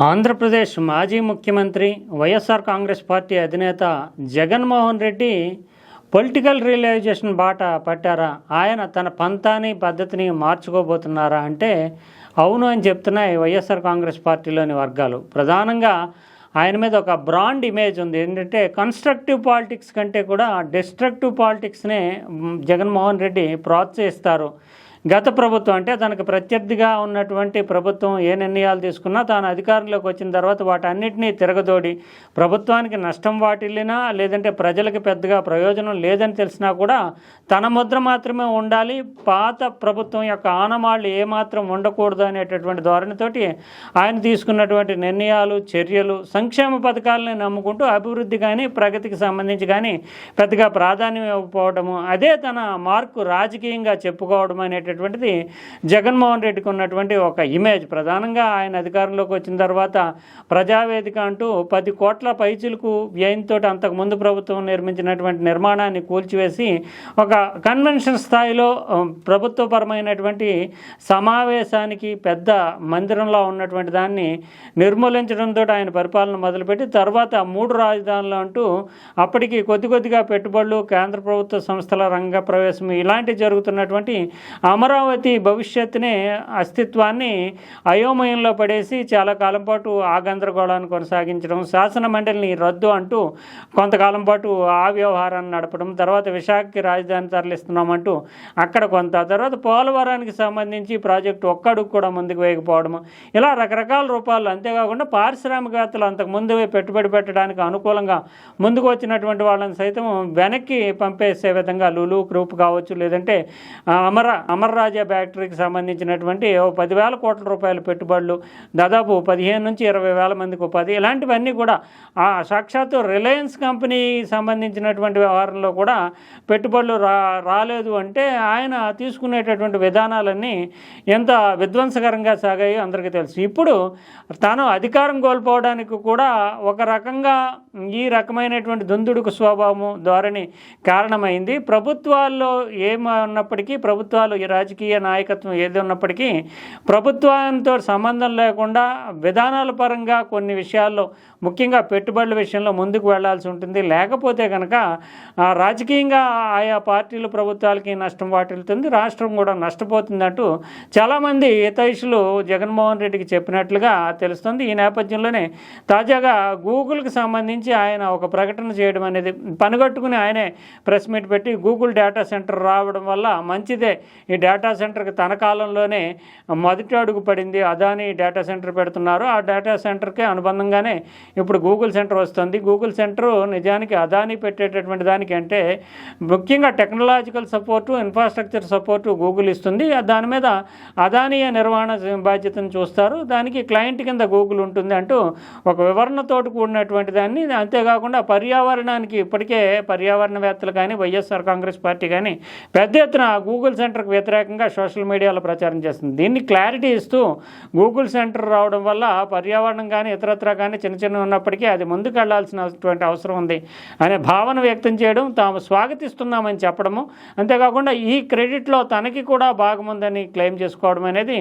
ఆంధ్రప్రదేశ్ మాజీ ముఖ్యమంత్రి వైఎస్ఆర్ కాంగ్రెస్ పార్టీ అధినేత జగన్మోహన్ రెడ్డి పొలిటికల్ రియలైజేషన్ బాట పట్టారా? ఆయన తన పంతాని పద్ధతిని మార్చుకోబోతున్నారా అంటే అవును అని చెప్తున్నాయి వైఎస్ఆర్ కాంగ్రెస్ పార్టీలోని వర్గాలు. ప్రధానంగా ఆయన మీద ఒక బ్రాండ్ ఇమేజ్ ఉంది. ఏంటంటే కన్స్ట్రక్టివ్ పాలిటిక్స్ కంటే కూడా డిస్ట్రక్టివ్ పాలిటిక్స్నే జగన్మోహన్ రెడ్డి ప్రోత్సహిస్తారు. గత ప్రభుత్వం అంటే తనకు ప్రత్యర్థిగా ఉన్నటువంటి ప్రభుత్వం ఏ నిర్ణయాలు తీసుకున్నా తాను అధికారంలోకి వచ్చిన తర్వాత వాటన్నిటినీ తిరగదోడి ప్రభుత్వానికి నష్టం వాటిల్లినా లేదంటే ప్రజలకు పెద్దగా ప్రయోజనం లేదని తెలిసినా కూడా తన ముద్ర మాత్రమే ఉండాలి. పాత ప్రభుత్వం యొక్క ఆనమాళ్ళు ఏమాత్రం ఉండకూడదు అనేటటువంటి ధోరణితోటి ఆయన తీసుకున్నటువంటి నిర్ణయాలు చర్యలు సంక్షేమ పథకాలని నమ్ముకుంటూ అభివృద్ధి కానీ ప్రగతికి సంబంధించి కానీ పెద్దగా ప్రాధాన్యం ఇవ్వకపోవడము అదే తన మార్కు రాజకీయంగా చెప్పుకోవడం అనేటటువంటిది జగన్మోహన్ రెడ్డికి ఉన్నటువంటి ఒక ఇమేజ్ ప్రధానంగా ఆయన అధికారంలోకి వచ్చిన తర్వాత ప్రజావేదిక అంటూ పది కోట్ల పైచులకు వ్యయంతో అంతకుముందు ప్రభుత్వం నిర్మించినటువంటి నిర్మాణాన్ని కూల్చివేసి ఒక కన్వెన్షన్ స్థాయిలో ప్రభుత్వపరమైనటువంటి సమావేశానికి పెద్ద మందిరంలో ఉన్నటువంటి దాన్ని నిర్మూలించడంతో ఆయన పరిపాలన మొదలుపెట్టి తర్వాత మూడు రాజధానులు అంటూ అప్పటికి కొద్ది కొద్దిగా పెట్టుబడులు కేంద్ర ప్రభుత్వ సంస్థల రంగ ప్రవేశం ఇలాంటి జరుగుతున్నటువంటి అమరావతి భవిష్యత్తునే అస్తిత్వాన్ని అయోమయంలో పడేసి చాలా కాలం పాటు ఆ గందరగోళాన్ని కొనసాగించడం శాసన మండలిని రద్దు అంటూ కొంతకాలం పాటు ఆ వ్యవహారాన్ని నడపడం తర్వాత విశాఖకి రాజధాని తరలిస్తున్నామంటూ అక్కడ కొంత తర్వాత పోలవరానికి సంబంధించి ప్రాజెక్టు ఒక్కడుకు కూడా ముందుకు వేయకపోవడం ఇలా రకరకాల రూపాల్లో అంతేకాకుండా పారిశ్రామికవేత్తలు అంతకు ముందు పెట్టుబడి పెట్టడానికి అనుకూలంగా ముందుకు వచ్చినటువంటి వాళ్ళని సైతం వెనక్కి పంపేసే విధంగా లులు గ్రూప్ కావచ్చు లేదంటే ఆ, అమర రాజా ఫ్యాక్టరీకి సంబంధించినటువంటి పదివేల కోట్ల రూపాయల పెట్టుబడులు దాదాపు పదిహేను నుంచి ఇరవై వేల మందికి ఉపాధి ఇలాంటివన్నీ కూడా ఆ సాక్షాత్తు రిలయన్స్ కంపెనీ సంబంధించినటువంటి వ్యవహారంలో కూడా పెట్టుబడులు రా రాలేదు అంటే ఆయన తీసుకునేటటువంటి విధానాలన్నీ ఎంత విధ్వంసకరంగా సాగాయో అందరికీ తెలుసు. ఇప్పుడు తాను అధికారం కోల్పోవడానికి కూడా ఒక రకంగా ఈ రకమైనటువంటి దుందుడుకు స్వభావము ధోరణి కారణమైంది. ప్రభుత్వాల్లో ఏమన్నప్పటికీ ప్రభుత్వాలు ఈ రాజకీయ నాయకత్వం ఏది ఉన్నప్పటికీ ప్రభుత్వంతో సంబంధం లేకుండా విధానాల పరంగా కొన్ని విషయాల్లో ముఖ్యంగా పెట్టుబడుల విషయంలో ముందుకు వెళ్ళాల్సి ఉంటుంది. లేకపోతే కనుక ఆ, రాజకీయంగా ఆయా పార్టీలు ప్రభుత్వాలకి నష్టం వాటిల్లుతుంది రాష్ట్రం కూడా నష్టపోతుందంటూ చాలామంది హితైషులు జగన్మోహన్ రెడ్డికి చెప్పినట్లుగా తెలుస్తుంది. ఈ నేపథ్యంలోనే తాజాగా గూగుల్కి సంబంధించి ఆయన ఒక ప్రకటన చేయడం అనేది పనిగట్టుకుని ఆయనే ప్రెస్ మీట్ పెట్టి గూగుల్ డేటా సెంటర్ రావడం వల్ల మంచిదే. ఈ డేటా సెంటర్కి తన కాలంలోనే మొదటి అడుగు పడింది. అదాని డేటా సెంటర్ పెడుతున్నారు. ఆ డేటా సెంటర్కి అనుబంధంగానే ఇప్పుడు గూగుల్ సెంటర్ వస్తుంది. గూగుల్ సెంటర్ నిజానికి అదాని పెట్టేటటువంటి దానికి అంటే ముఖ్యంగా technological support infrastructure support Google ఇస్తుంది. దాని మీద అదానీయ నిర్వహణ బాధ్యతను చూస్తారు. దానికి క్లయింట్ కింద గూగుల్ ఉంటుంది అంటూ ఒక వివరణతోటి కూడినటువంటి దాన్ని. అంతేకాకుండా పర్యావరణానికి ఇప్పటికే పర్యావరణవేత్తలు కానీ వైఎస్ఆర్ కాంగ్రెస్ పార్టీ కానీ పెద్ద ఎత్తున గూగుల్ సెంటర్కి వ్యతిరేకంగా సోషల్ మీడియాలో ప్రచారం చేస్తుంది. దీన్ని క్లారిటీ ఇస్తూ గూగుల్ సెంటర్ రావడం వల్ల పర్యావరణం కానీ ఇతరత్ర కానీ చిన్న చిన్న ఉన్నప్పటికీ అది ముందుకు వెళ్ళాల్సినటువంటి అవసరం ఉంది అనే భావన వ్యక్తం చేయడం తాము స్వాగతిస్తున్నామని చెప్పడము. అంతేకాకుండా ఈ క్రెడిట్లో తనకి కూడా భాగముందని క్లెయిమ్ చేసుకోవడం అనేది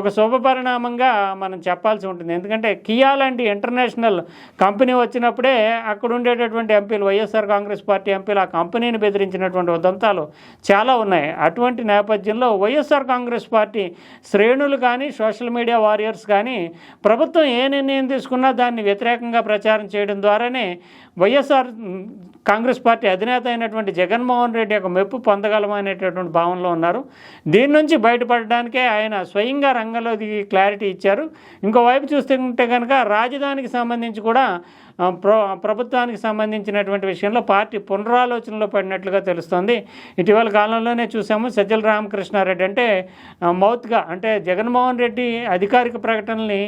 ఒక శుభ పరిణామంగా మనం చెప్పాల్సి ఉంటుంది. ఎందుకంటే కియా లాంటి ఇంటర్నేషనల్ కంపెనీ వచ్చినప్పుడే అక్కడ ఉండేటటువంటి ఎంపీలు వైఎస్ఆర్ కాంగ్రెస్ పార్టీ ఎంపీలు ఆ కంపెనీని బెదిరించినటువంటి ఉదంతాలు చాలా ఉన్నాయి. అటువంటి నేపథ్యం నేపథ్యంలో వైఎస్ఆర్ కాంగ్రెస్ పార్టీ శ్రేణులు కానీ సోషల్ మీడియా వారియర్స్ కానీ ప్రభుత్వం ఏ నిర్ణయం తీసుకున్నా దాన్ని వ్యతిరేకంగా ప్రచారం చేయడం ద్వారానే వైఎస్ఆర్ కాంగ్రెస్ పార్టీ అధినేత అయినటువంటి జగన్మోహన్ రెడ్డి యొక్క మెప్పు పొందగలమనేటటువంటి భావనలో ఉన్నారు. దీని నుంచి బయటపడడానికే ఆయన స్వయంగా రంగంలో దిగి క్లారిటీ ఇచ్చారు. ఇంకోవైపు చూస్తుంటే కనుక రాజధానికి సంబంధించి కూడా ప్ర ప్రభుత్వానికి సంబంధించినటువంటి విషయంలో పార్టీ పునరాలోచనలో పడినట్లుగా తెలుస్తోంది. ఇటీవల కాలంలోనే చూసాము సజ్జల రామకృష్ణారెడ్డి అంటే మౌత్గా అంటే జగన్మోహన్ రెడ్డి అధికారిక ప్రకటనల్ని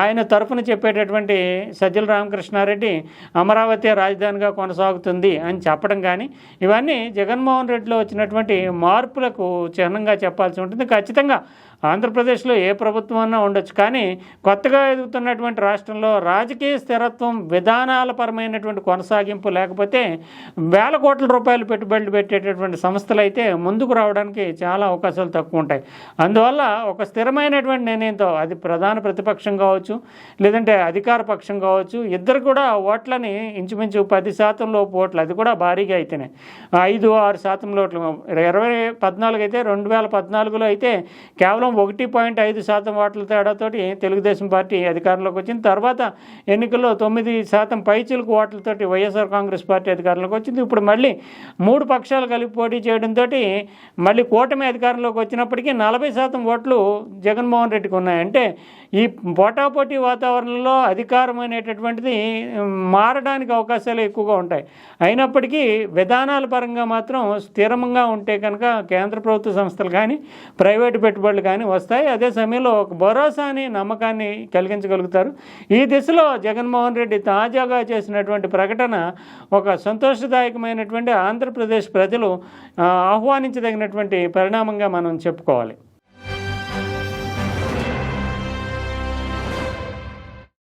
ఆయన తరఫున చెప్పేటటువంటి సజ్జల రామకృష్ణారెడ్డి అమరావతి భారతీయ రాజధానిగా కొనసాగుతుంది అని చెప్పడం కానీ ఇవన్నీ జగన్మోహన్ రెడ్డిలో వచ్చినటువంటి మార్పులకు చిహ్నంగా చెప్పాల్సి ఉంటుంది. ఖచ్చితంగా ఆంధ్రప్రదేశ్లో ఏ ప్రభుత్వం అన్నా ఉండొచ్చు. కానీ కొత్తగా ఎదుగుతున్నటువంటి రాష్ట్రంలో రాజకీయ స్థిరత్వం విధానాల పరమైనటువంటి కొనసాగింపు లేకపోతే వేల కోట్ల రూపాయలు పెట్టుబడులు పెట్టేటటువంటి సంస్థలు అయితే ముందుకు రావడానికి చాలా అవకాశాలు తక్కువ ఉంటాయి. అందువల్ల ఒక స్థిరమైనటువంటి నిర్ణయంతో అది ప్రధాన ప్రతిపక్షం కావచ్చు లేదంటే అధికార పక్షం కావచ్చు ఇద్దరు కూడా ఓట్లని ఇంచుమించు పది శాతం లోపు ఓట్లు అది కూడా భారీగా అయితేనే. ఐదు ఆరు శాతం ఓట్లు ఇరవై పద్నాలుగు అయితే రెండు వేల పద్నాలుగులో అయితే కేవలం ఒకటి పాయింట్ ఐదు శాతం ఓట్ల తేడాతోటి తెలుగుదేశం పార్టీ అధికారంలోకి వచ్చింది. తర్వాత ఎన్నికల్లో తొమ్మిది శాతం పైచిలకు ఓట్లతోటి వైఎస్ఆర్ కాంగ్రెస్ పార్టీ అధికారంలోకి వచ్చింది. ఇప్పుడు మళ్ళీ మూడు పక్షాలు కలిపి పోటీ చేయడంతో మళ్ళీ కూటమి అధికారంలోకి వచ్చినప్పటికీ నలభై శాతం ఓట్లు జగన్మోహన్ రెడ్డికి ఉన్నాయంటే ఈ పోటాపోటీ వాతావరణంలో అధికారం అనేటటువంటిది మారడానికి అవకాశాలు ఎక్కువగా ఉంటాయి. అయినప్పటికీ విధానాల పరంగా మాత్రం స్థిరంగా ఉంటే కనుక కేంద్ర ప్రభుత్వ సంస్థలు కానీ ప్రైవేటు పెట్టుబడులు కానీ వస్తాయి. అదే సమయంలో ఒక భరోసాని నమ్మకాన్ని కలిగించగలుగుతారు. ఈ దిశలో జగన్మోహన్ రెడ్డి తాజాగా చేసినటువంటి ప్రకటన ఒక సంతోషదాయకమైనటువంటి ఆంధ్రప్రదేశ్ ప్రజలు ఆహ్వానించదగినటువంటి పరిణామంగా మనం చెప్పుకోవాలి.